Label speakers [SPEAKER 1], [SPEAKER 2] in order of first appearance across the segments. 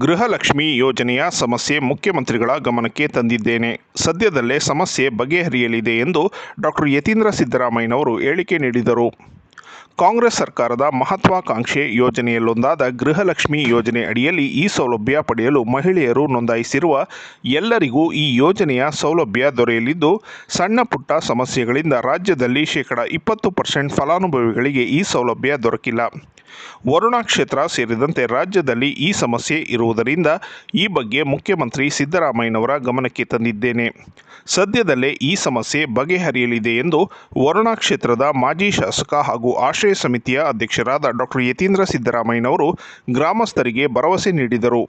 [SPEAKER 1] ಗೃಹಲಕ್ಷ್ಮಿ ಯೋಜನೆಯ ಸಮಸ್ಯೆ ಮುಖ್ಯಮಂತ್ರಿಗಳ ಗಮನಕ್ಕೆ ತಂದಿದ್ದೇನೆ. ಸದ್ಯದಲ್ಲೇ ಸಮಸ್ಯೆ ಬಗೆಹರಿಯಲಿದೆ ಎಂದು ಡಾಕ್ಟರ್ ಯತೀಂದ್ರ ಸಿದ್ದರಾಮಯ್ಯನವರು ಹೇಳಿಕೆ ನೀಡಿದರು. ಕಾಂಗ್ರೆಸ್ ಸರ್ಕಾರದ ಮಹತ್ವಾಕಾಂಕ್ಷೆ ಯೋಜನೆಯಲ್ಲೊಂದಾದ ಗೃಹಲಕ್ಷ್ಮಿ ಯೋಜನೆ ಅಡಿಯಲ್ಲಿ ಈ ಸೌಲಭ್ಯ ಪಡೆಯಲು ಮಹಿಳೆಯರು ನೋಂದಾಯಿಸಿರುವ ಎಲ್ಲರಿಗೂ ಈ ಯೋಜನೆಯ ಸೌಲಭ್ಯ ದೊರೆಯಲಿದ್ದು, ಸಣ್ಣ ಪುಟ್ಟ ಸಮಸ್ಯೆಗಳಿಂದ ರಾಜ್ಯದಲ್ಲಿ ಶೇಕಡ ಇಪ್ಪತ್ತು ಪರ್ಸೆಂಟ್ ಫಲಾನುಭವಿಗಳಿಗೆ ಈ ಸೌಲಭ್ಯ ದೊರಕಿಲ್ಲ. ವರುಣಾ ಕ್ಷೇತ್ರ ಸೇರಿದಂತೆ ರಾಜ್ಯದಲ್ಲಿ ಈ ಸಮಸ್ಯೆ ಇರುವುದರಿಂದ ಈ ಬಗ್ಗೆ ಮುಖ್ಯಮಂತ್ರಿ ಸಿದ್ದರಾಮಯ್ಯನವರ ಗಮನಕ್ಕೆ ತಂದಿದ್ದೇನೆ. ಸದ್ಯದಲ್ಲೇ ಈ ಸಮಸ್ಯೆ ಬಗೆಹರಿಯಲಿದೆ ಎಂದು ವರುಣಾ ಕ್ಷೇತ್ರದ ಮಾಜಿ ಶಾಸಕ ಹಾಗೂ ಆಶ್ರಯ ಸಮಿತಿಯ ಅಧ್ಯಕ್ಷರಾದ ಡಾಕ್ಟರ್ ಯತೀಂದ್ರ ಸಿದ್ದರಾಮಯ್ಯನವರು ಗ್ರಾಮಸ್ಥರಿಗೆ ಭರವಸೆ ನೀಡಿದರು.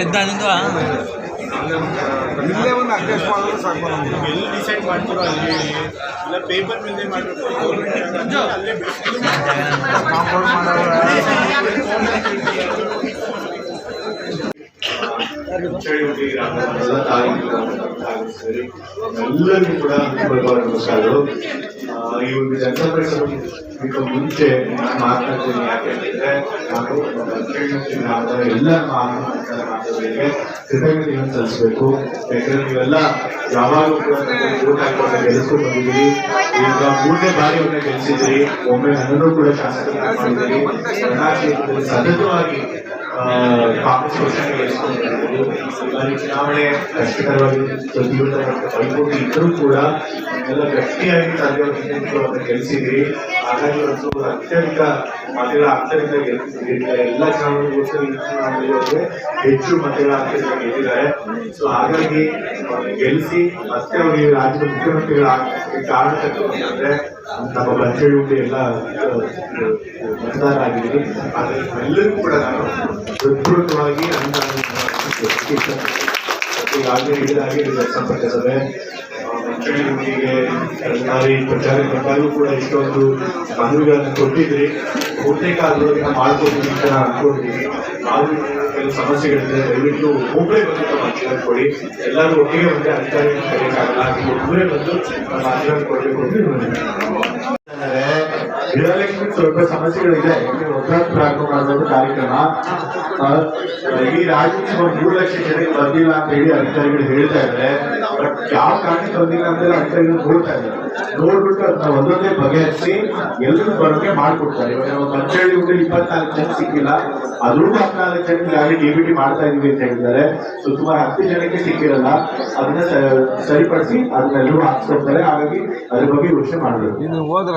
[SPEAKER 2] ಇದ್ದ ನಿಂದು
[SPEAKER 3] ಇಲ್ಲೇ ಒಂದು ಅಡ್ಜಸ್ಟ್ ಮಾಡಿದ್ರೆ ಸಾಕು ನಮ್ಗೆ
[SPEAKER 4] ಎಲ್ಲಿ ಡಿಸೈಡ್ ಮಾಡ್ತಾರೋ ಅಲ್ಲಿ ಹೇಳಿ ಇಲ್ಲ ಪೇಪರ್ ಮೇಲೆ ಮಾಡಬೇಕು ಗೌರ್ಮೆಂಟ್ ಅಲ್ಲೇ ಬಿಡಿಸ್ಕೊಂಡು
[SPEAKER 3] ಕಾಂಪೌಂಡ್ ಮಾಡೋರು
[SPEAKER 5] ಚಳುವಳಿ ಎಲ್ಲ ತಾಲೂಕು ಸೇರಿ ಎಲ್ಲರಿಗೂ ಕೂಡ ಬರುವ ನಮಸ್ಕಾರಗಳು ಆ, ಈ ಒಂದು ಜನಸಂಪರ್ಕ ಮುಂಚೆ ನಾನು ಮಾತನಾಡ್ತೀನಿ ಯಾಕೆಂದ್ರೆ ನಾನು ಎಲ್ಲ ಮಾತುಗಳಿಗೆ ಕೃತಜ್ಞತೆಯನ್ನು ಸಲ್ಲಿಸಬೇಕು. ಯಾಕಂದ್ರೆ ನೀವೆಲ್ಲ ಯಾವಾಗಲೂ ಕೂಡ ಹಾಕೊಂಡು ಈಗ ಮೂರನೇ ಬಾರಿ ಅವ್ರನ್ನ ಗೆಲ್ಲಿಸಿದ್ದೀರಿ ಒಮ್ಮೆ ನನ್ನನ್ನು ಕೂಡ ಶಾಸಕ ಮಾಡಿದ್ದೀರಿ. ಸತತವಾಗಿ ಕಾಂಗ್ರೆಸ್ ಚುನಾವಣೆ ಕಷ್ಟಕರವಾಗಿ ಪೈಪೋಟಿ ಇದ್ರೂ ಕೂಡ ಎಲ್ಲ ಗಟ್ಟಿಯಾಗಿ ನಿಂತು ಗೆಲ್ಲಿಸಿದ್ರಿ ಹಾಗಾಗಿ ಒಂದು ಅತ್ಯಂತ ಮತಗಳ ಅತ್ಯಂತ ಗೆಲ್ಲಿಸಿದ್ರಿ ಎಲ್ಲ ಚುನಾವಣೆಗೋಸ್ಕರ ಹೆಚ್ಚು ಮತಗಳ ಅತ್ಯಂತ ಗೆದ್ದಿದ್ದಾರೆ ಸೊ ಹಾಗಾಗಿ ಗೆಲ್ಲಿಸಿ ಮತ್ತೆ ಅವರಿಗೆ ರಾಜ್ಯದ ಮುಖ್ಯಮಂತ್ರಿಗಳ ಕಾರಣ ನಮ್ಮ ಬಂಚೇಳಿ ಎಲ್ಲ ಮತದಾರ ಆಗಿದ್ದೀವಿ ಎಲ್ಲರಿಗೂ ಕೂಡ ನಾನು ಹೃತ್ಪೂರ್ವಕವಾಗಿ ನನ್ನ ಈಗಾಗಲೇ ಹೇಳಿದಾಗೆ ಸಂಪರ್ಕ ಸಭೆ ಮಂಚಳಿಗೆ ಸರ್ಕಾರಿ ಪ್ರಚಾರ ಬಂದಾಗಲೂ ಕೂಡ ಇಷ್ಟೊಂದು ಮನವಿಗಳನ್ನು ಕೊಟ್ಟಿದ್ರಿ. ಬಹುತೇಕ ಅದರೊಳಗೆ ಮಾಡ್ಕೊಡ್ತೀವಿ ಅಂತ ಅನ್ಕೊಂಡಿದ್ದೀನಿ. ನಾವು ಕೆಲವು ಸಮಸ್ಯೆಗಳಿದೆ ದಯವಿಟ್ಟು ಒಬ್ಬರೇ ಬಂದು ನಮ್ಮ ಅರ್ಜಿಗಳನ್ನು ಕೊಡಿ. ಎಲ್ಲರೂ ಒಟ್ಟಿಗೆ ಬಂದು ಅಧಿಕಾರಿಗಳು ಕರೆಯೋಕ್ಕಾಗಲ್ಲ ನೀವು ಒಬ್ಬರೇ ಬಂದು ನಮ್ಮ ಅರ್ಜಿಗಳನ್ನು ಕೊಡಬೇಕು ಅಂತ. ಗೃಹಲಕ್ಷ್ಮಿ ಸ್ವಲ್ಪ ಸಮಸ್ಯೆಗಳಿದೆ. ಪ್ರಾರಂಭ ಮಾಡೋದು ಕಾರ್ಯಕ್ರಮ. ಈ ರಾಜ್ಯಕ್ಕೆ ಮೂರು ಲಕ್ಷ ಜನಕ್ಕೆ ಬಂದಿಲ್ಲ ಅಂತ ಹೇಳಿ ಅಧಿಕಾರಿಗಳು ಹೇಳ್ತಾ ಇದ್ದಾರೆ. ಬಟ್ ಯಾವ ಕಾರಣಕ್ಕೆ ಬಂದಿಲ್ಲ ಅಂತ ಹೇಳಿ ಅಧಿಕಾರಿಗಳು ನೋಡ್ತಾ ಇದ್ದಾರೆ. ನೋಡ್ಬಿಟ್ಟು ಅದನ್ನ ಒಂದೊಂದೇ ಬಗೆಹರಿಸಿ ಎಲ್ಲರೂ ಬರೋಕೆ ಮಾಡ್ಕೊಡ್ತಾರೆ. ಇವಾಗ ನಾವು ಮಂಚಳ್ಳಿ ಊಟ ಇಪ್ಪತ್ನಾಲ್ಕು ಜನ ಸಿಕ್ಕಿಲ್ಲ. ಅದ್ರೂ ಹದಿನಾಲ್ಕು ಜನಕ್ಕೆ ಯಾರು ಡಿ ಮಾಡ್ತಾ ಇದೀವಿ ಅಂತ ಹೇಳಿದ್ದಾರೆ. ಸೊ ಸುಮಾರು ಹತ್ತು ಜನಕ್ಕೆ ಸಿಕ್ಕಿರಲ್ಲ. ಅದನ್ನ ಸರಿಪಡಿಸಿ ಸರಿಪಡಿಸಿ ಅದನ್ನೆಲ್ಲರೂ ಹಾಕ್ಸ್ಕೊಡ್ತಾರೆ. ಹಾಗಾಗಿ ಅದ್ರ ಬಗ್ಗೆ ಯೋಚನೆ ಮಾಡಬೇಕು.
[SPEAKER 3] ಹೋದ್ರ?